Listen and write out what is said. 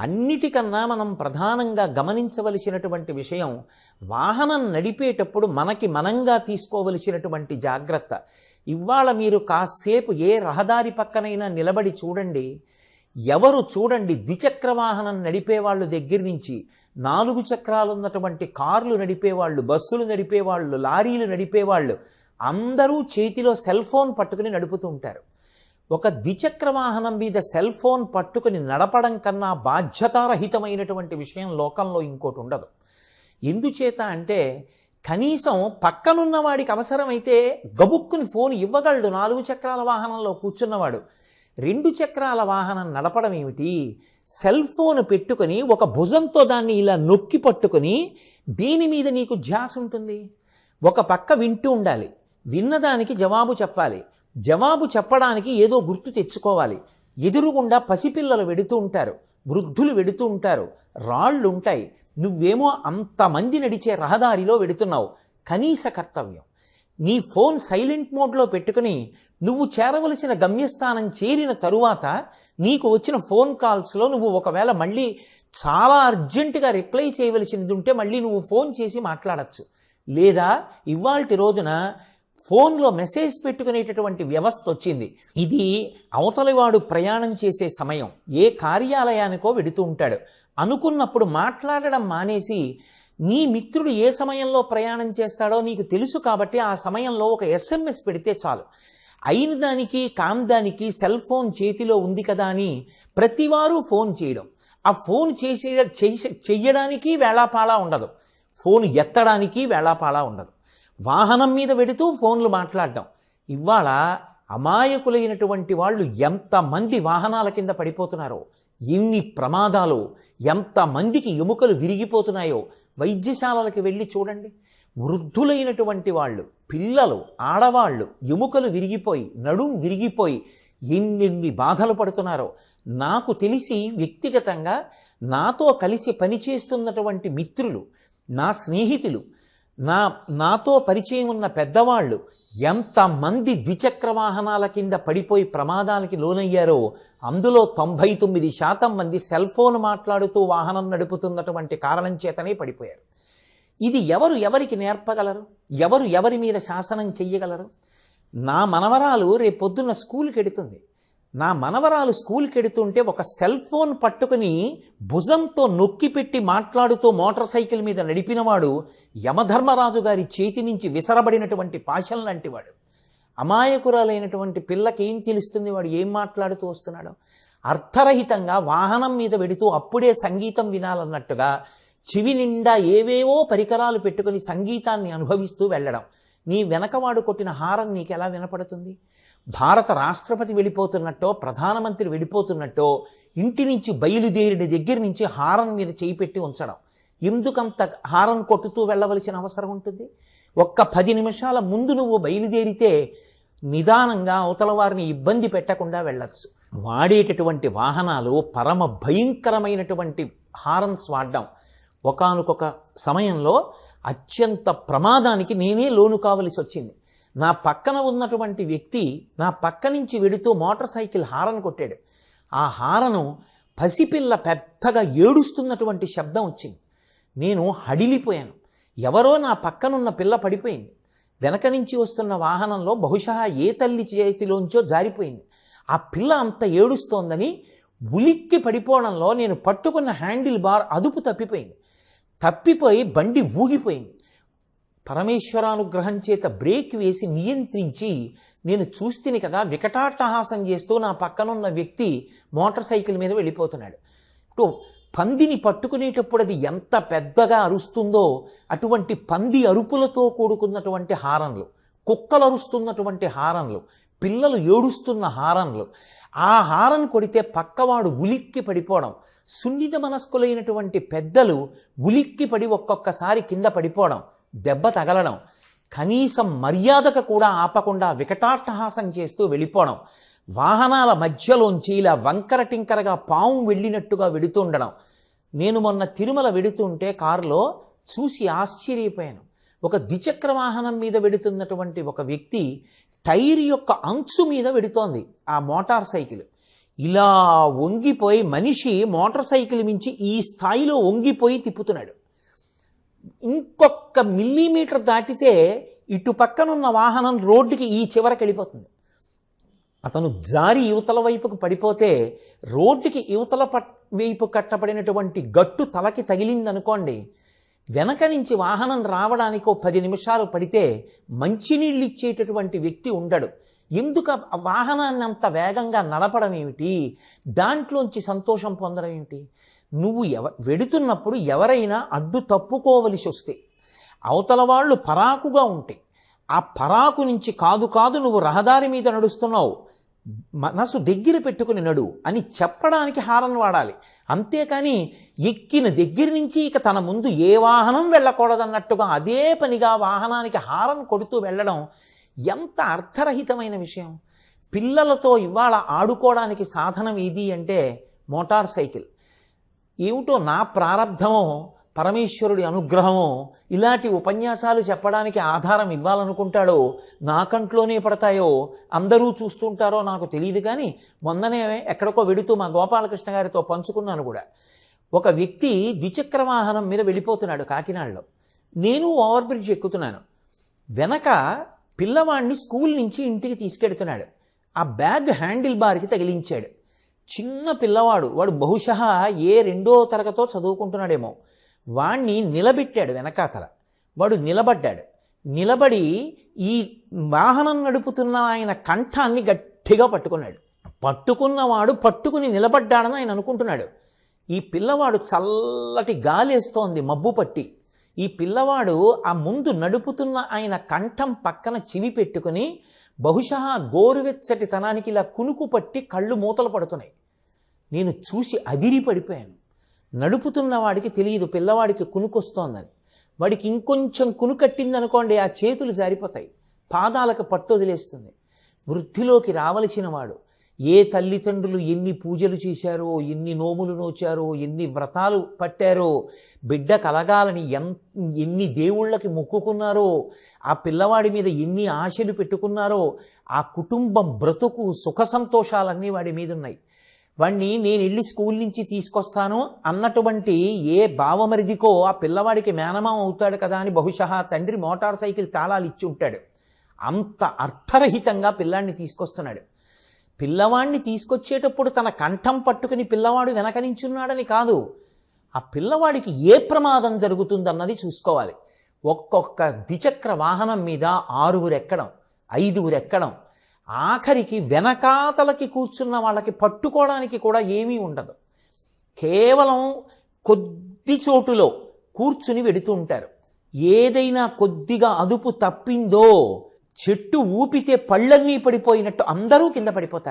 అన్నిటికన్నా మనం ప్రధానంగా గమనించవలసినటువంటి విషయం వాహనం నడిపేటప్పుడు మనకి మనంగా తీసుకోవలసినటువంటి జాగ్రత్త. ఇవాళ మీరు కాసేపు ఏ రహదారి పక్కనైనా నిలబడి చూడండి. ఎవరు చూడండి ద్విచక్ర వాహనం నడిపేవాళ్ళు దగ్గర నుంచి నాలుగు చక్రాలు ఉన్నటువంటి కార్లు నడిపేవాళ్ళు బస్సులు నడిపేవాళ్ళు లారీలు నడిపేవాళ్ళు అందరూ చేతిలో సెల్ ఫోన్ పట్టుకుని నడుపుతూ ఉంటారు. ఒక ద్విచక్ర వాహనం మీద సెల్ ఫోన్ పట్టుకుని నడపడం కన్నా బాధ్యతారహితమైనటువంటి విషయం లోకంలో ఇంకోటి ఉండదు. ఎందుచేత అంటే కనీసం పక్కనున్న వాడికి అవసరమైతే గబుక్కుని ఫోన్ ఇవ్వగలడు. నాలుగు చక్రాల వాహనంలో కూర్చున్నవాడు. రెండు చక్రాల వాహనం నడపడం ఏమిటి? సెల్ ఫోన్ పెట్టుకొని ఒక భుజంతో దాన్ని ఇలా నొక్కి పట్టుకొని దీని మీద నీకు ధ్యాస ఉంటుంది. ఒక పక్క వింటూ ఉండాలి. విన్నదానికి జవాబు చెప్పాలి. జవాబు చెప్పడానికి ఏదో గుర్తు తెచ్చుకోవాలి. ఎదురుగుండా పసిపిల్లలు వెడుతూ ఉంటారు. వృద్ధులు వెడుతూ ఉంటారు. రాళ్ళు ఉంటాయి నువ్వేమో అంతమంది నడిచే రహదారిలో వెడుతున్నావు. కనీస కర్తవ్యం. నీ ఫోన్ సైలెంట్ మోడ్లో పెట్టుకుని నువ్వు చేరవలసిన గమ్యస్థానం చేరిన తరువాత నీకు వచ్చిన ఫోన్ కాల్స్లో నువ్వు ఒకవేళ మళ్ళీ చాలా అర్జెంటుగా రిప్లై చేయవలసినది ఉంటే మళ్ళీ నువ్వు ఫోన్ చేసి మాట్లాడచ్చు. లేదా ఇవాల్టి రోజున ఫోన్లో మెసేజ్ పెట్టుకునేటటువంటి వ్యవస్థ వచ్చింది. ఇది అవతలివాడు ప్రయాణం చేసే సమయం. ఏ కార్యాలయానికో వెడుతూ ఉంటాడు. అనుకున్నప్పుడు మాట్లాడడం మానేసి నీ మిత్రుడు ఏ సమయంలో ప్రయాణం చేస్తాడో నీకు తెలుసు కాబట్టి ఆ సమయంలో ఒక ఎస్ఎంఎస్ పెడితే చాలు. అయిన దానికి కాందానికి సెల్ ఫోన్ చేతిలో ఉంది కదా అని ప్రతివారు ఫోన్ చేయడం. ఆ ఫోన్ చేసే చేసే- చెయ్యడానికి వేళాపాళా ఉండదు. ఫోన్ ఎత్తడానికి వేళాపాలా ఉండదు. వాహనం మీద వెడుతూ ఫోన్లు మాట్లాడడం. ఇవాళ అమాయకులైనటువంటి వాళ్ళు ఎంతమంది వాహనాల కింద పడిపోతున్నారో ఎన్ని ప్రమాదాలు ఎంతమందికి ఎముకలు విరిగిపోతున్నాయో వైద్యశాలలకు వెళ్ళి చూడండి. వృద్ధులైనటువంటి వాళ్ళు పిల్లలు ఆడవాళ్ళు ఎముకలు విరిగిపోయి నడుం విరిగిపోయి ఎన్నెన్ని బాధలు పడుతున్నారో నాకు తెలిసి వ్యక్తిగతంగా నాతో కలిసి పనిచేస్తున్నటువంటి మిత్రులు నా స్నేహితులు నా నాతో పరిచయం ఉన్న పెద్దవాళ్ళు ఎంతమంది ద్విచక్ర వాహనాల కింద పడిపోయి ప్రమాదానికి లోనయ్యారో అందులో తొంభై తొమ్మిది శాతం మంది సెల్ ఫోన్ మాట్లాడుతూ వాహనం నడుపుతున్నటువంటి కారణం చేతనే పడిపోయారు. ఇది ఎవరు ఎవరికి నేర్పగలరు? ఎవరు ఎవరి మీద శాసనం చెయ్యగలరు? నా మనవరాలు రేపొద్దున్న స్కూల్కి ఎడుతుంది. నా మనవరాలు స్కూల్కి వెడుతుంటే ఒక సెల్ ఫోన్ పట్టుకుని భుజంతో నొక్కి పెట్టి మాట్లాడుతూ మోటార్ సైకిల్ మీద నడిపినవాడు యమధర్మరాజు గారి చేతి నుంచి విసరబడినటువంటి పాశం లాంటివాడు. అమాయకురాలైనటువంటి పిల్లకి ఏం తెలుస్తుంది? వాడు ఏం మాట్లాడుతూ వస్తున్నాడు. అర్థరహితంగా వాహనం మీద వెడుతూ అప్పుడే సంగీతం వినాలన్నట్టుగా చెవి నిండా ఏవేవో పరికరాలు పెట్టుకుని సంగీతాన్ని అనుభవిస్తూ వెళ్ళడం. నీ వెనకవాడు కొట్టిన హారం నీకు ఎలా వినపడుతుంది? భారత రాష్ట్రపతి వెళ్ళిపోతున్నట్టో ప్రధానమంత్రి వెళ్ళిపోతున్నట్టో ఇంటి నుంచి బయలుదేరిన దగ్గర నుంచి హారం మీద చేయి పెట్టి ఉంచడం. ఎందుకంత హారం కొట్టుతూ వెళ్ళవలసిన అవసరం ఉంటుంది? ఒక్క పది నిమిషాల ముందు నువ్వు బయలుదేరితే నిదానంగా అవతల వారిని ఇబ్బంది పెట్టకుండా వెళ్ళచ్చు. వాడేటటువంటి వాహనాలు పరమ భయంకరమైనటువంటి హారన్స్ వాడడం. ఒకానొక సమయంలో అత్యంత ప్రమాదానికి నేనే లోను కావలసి వచ్చింది నా పక్కన ఉన్నటువంటి వ్యక్తి నా పక్క నుంచి వెడుతూ మోటార్ సైకిల్ హారన్ కొట్టాడు. ఆ హారను పసిపిల్ల పెద్దగా ఏడుస్తున్నటువంటి శబ్దం వచ్చింది. నేను హడిలిపోయాను. ఎవరో నా పక్కనున్న పిల్ల పడిపోయింది. వెనక నుంచి వస్తున్న వాహనంలో బహుశా ఏ తల్లి చేతిలోంచో జారిపోయింది. ఆ పిల్ల అంత ఏడుస్తోందని ఉలిక్కి పడిపోవడంలో నేను పట్టుకున్న హ్యాండిల్ బార్ అదుపు తప్పిపోయింది. తప్పిపోయి బండి ఊగిపోయింది. పరమేశ్వరానుగ్రహం చేత బ్రేక్ వేసి నియంత్రించి నేను చూస్తేని కదా వికటాట్టహాసం చేస్తూ నా పక్కనున్న వ్యక్తి మోటార్ సైకిల్ మీద వెళ్ళిపోతున్నాడు. ఇటు పందిని పట్టుకునేటప్పుడు అది ఎంత పెద్దగా అరుస్తుందో అటువంటి పంది అరుపులతో కూడుకున్నటువంటి హారన్లు కుక్కలు అరుస్తున్నటువంటి హారన్లు పిల్లలు ఏడుస్తున్న హారన్లు ఆ హారన్ కొడితే పక్కవాడు ఉలిక్కి పడిపోవడం సున్నిత మనస్కులైనటువంటి పెద్దలు ఉలిక్కి పడి ఒక్కొక్కసారి కింద పడిపోవడం దెబ్బ తగలడం కనీసం మర్యాదకు కూడా ఆపకుండా వికటాట్టహాసం చేస్తూ వెళ్ళిపోవడం వాహనాల మధ్యలోంచి ఇలా వంకర టింకరగా పాము వెళ్ళినట్టుగా వెడుతుండడం నేను మొన్న తిరుమల వెడుతుంటే కారులో చూసి ఆశ్చర్యపోయాను. ఒక ద్విచక్ర వాహనం మీద వెడుతున్నటువంటి ఒక వ్యక్తి టైర్ యొక్క అంచు మీద వెడుతోంది ఆ మోటార్ సైకిల్. ఇలా వంగిపోయి మనిషి మోటార్ సైకిల్ మించి ఈ స్థాయిలో వంగిపోయి తిప్పుతున్నాడు. ఇంకొక మిల్లీమీటర్ దాటితే ఇటు పక్కనున్న వాహనం రోడ్డుకి ఈ చివరకు వెళ్ళిపోతుంది. అతను జారి యువతల వైపుకు పడిపోతే రోడ్డుకి యువతల పట్ వైపు కట్టబడినటువంటి గట్టు తలకి తగిలిందనుకోండి వెనక నుంచి వాహనం రావడానికి ఓ పది నిమిషాలు పడితే మంచినీళ్ళు ఇచ్చేటటువంటి వ్యక్తి ఉండడు. ఎందుకు వాహనాన్ని అంత వేగంగా నడపడం ఏమిటి? దాంట్లోంచి సంతోషం పొందడం ఏమిటి? నువ్వు ఎవ వెడుతున్నప్పుడు ఎవరైనా అడ్డు తప్పుకోవలసి వస్తే అవతల వాళ్ళు పరాకుగా ఉంటే ఆ పరాకు నుంచి కాదు కాదు నువ్వు రహదారి మీద నడుస్తున్నావు మనసు దగ్గర పెట్టుకుని నడు అని చెప్పడానికి హారన్ వాడాలి. అంతేకాని ఎక్కిన దగ్గర నుంచి ఇక తన ముందు ఏ వాహనం వెళ్ళకూడదన్నట్టుగా అదే పనిగా వాహనానికి హారన్ కొడుతూ వెళ్ళడం ఎంత అర్థరహితమైన విషయం. పిల్లలతో ఇవాళ ఆడుకోవడానికి సాధనం ఏది అంటే మోటార్ సైకిల్. ఏమిటో నా ప్రారంధమో పరమేశ్వరుడి అనుగ్రహమో ఇలాంటి ఉపన్యాసాలు చెప్పడానికి ఆధారం ఇవ్వాలనుకుంటాడో నా కంట్లోనే పడతాయో అందరూ చూస్తుంటారో నాకు తెలియదు కానీ మొన్ననే ఎక్కడికో వెడుతూ మా గోపాలకృష్ణ గారితో పంచుకున్నాను కూడా. ఒక వ్యక్తి ద్విచక్ర వాహనం మీద వెళ్ళిపోతున్నాడు కాకినాడలో. నేను ఓవర్ బ్రిడ్జ్ ఎక్కుతున్నాను. వెనక పిల్లవాడిని స్కూల్ నుంచి ఇంటికి తీసుకెడుతున్నాడు ఆ బ్యాగ్ హ్యాండిల్ బార్కి తగిలించాడు. చిన్న పిల్లవాడు వాడు బహుశా ఏ రెండో తరగతో చదువుకుంటున్నాడేమో. వాణ్ణి నిలబెట్టాడు వెనకాతల. వాడు నిలబడ్డాడు. నిలబడి ఈ వాహనం నడుపుతున్న ఆయన కంఠాన్ని గట్టిగా పట్టుకున్నాడు. పట్టుకున్నవాడు పట్టుకుని నిలబడ్డాడని ఆయన అనుకుంటున్నాడు. ఈ పిల్లవాడు చల్లటి గాలేస్తోంది మబ్బు పట్టి. ఈ పిల్లవాడు ఆ ముందు నడుపుతున్న ఆయన కంఠం పక్కన చివి పెట్టుకుని బహుశా గోరువెచ్చటి తనానికి ఇలా కునుకు పట్టి కళ్ళు మూతలు పడుతున్నాయి. నేను చూసి అదిరి పడిపోయాను నడుపుతున్న వాడికి తెలియదు పిల్లవాడికి కునుకొస్తోందని. వాడికి ఇంకొంచెం కునుకట్టిందనుకోండి ఆ చేతులు జారిపోతాయి. పాదాలకు పట్టు వదిలేస్తుంది. వృద్ధిలోకి రావలసిన వాడు ఏ తల్లిదండ్రులు ఎన్ని పూజలు చేశారో ఎన్ని నోములు నోచారో ఎన్ని వ్రతాలు పట్టారో బిడ్డ కలగాలని ఎన్ ఎన్ని దేవుళ్ళకి మొక్కుకున్నారో ఆ పిల్లవాడి మీద ఎన్ని ఆశలు పెట్టుకున్నారో ఆ కుటుంబం బ్రతుకు సుఖ సంతోషాలన్నీ వాడి మీద ఉన్నాయి వాణ్ణి నేను వెళ్ళి స్కూల్ నుంచి తీసుకొస్తాను అన్నటువంటి ఏ భావమరిదికో ఆ పిల్లవాడికి మేనమామ అవుతాడు కదా అని బహుశా తండ్రి మోటార్ సైకిల్ తాళాలు ఇచ్చి ఉంటాడు. అంత అర్థరహితంగా పిల్లాడిని తీసుకొస్తున్నాడు. పిల్లవాడిని తీసుకొచ్చేటప్పుడు తన కంఠం పట్టుకుని పిల్లవాడు వెనకనించున్నాడని కాదు. ఆ పిల్లవాడికి ఏ ప్రమాదం జరుగుతుందన్నది చూసుకోవాలి. ఒక్కొక్క ద్విచక్ర వాహనం మీద ఆరుగురు ఎక్కడం ఐదుగురు ఎక్కడం ఆఖరికి వెనకాతలకి కూర్చున్న వాళ్ళకి పట్టుకోవడానికి కూడా ఏమీ ఉండదు. కేవలం కొద్ది చోటులో కూర్చుని వెడుతూ ఉంటారు ఏదైనా కొద్దిగా అదుపు తప్పిందో చెట్టు ఊపితే పళ్ళన్నీ పడిపోయినట్టు అందరూ కింద పడిపోతారు.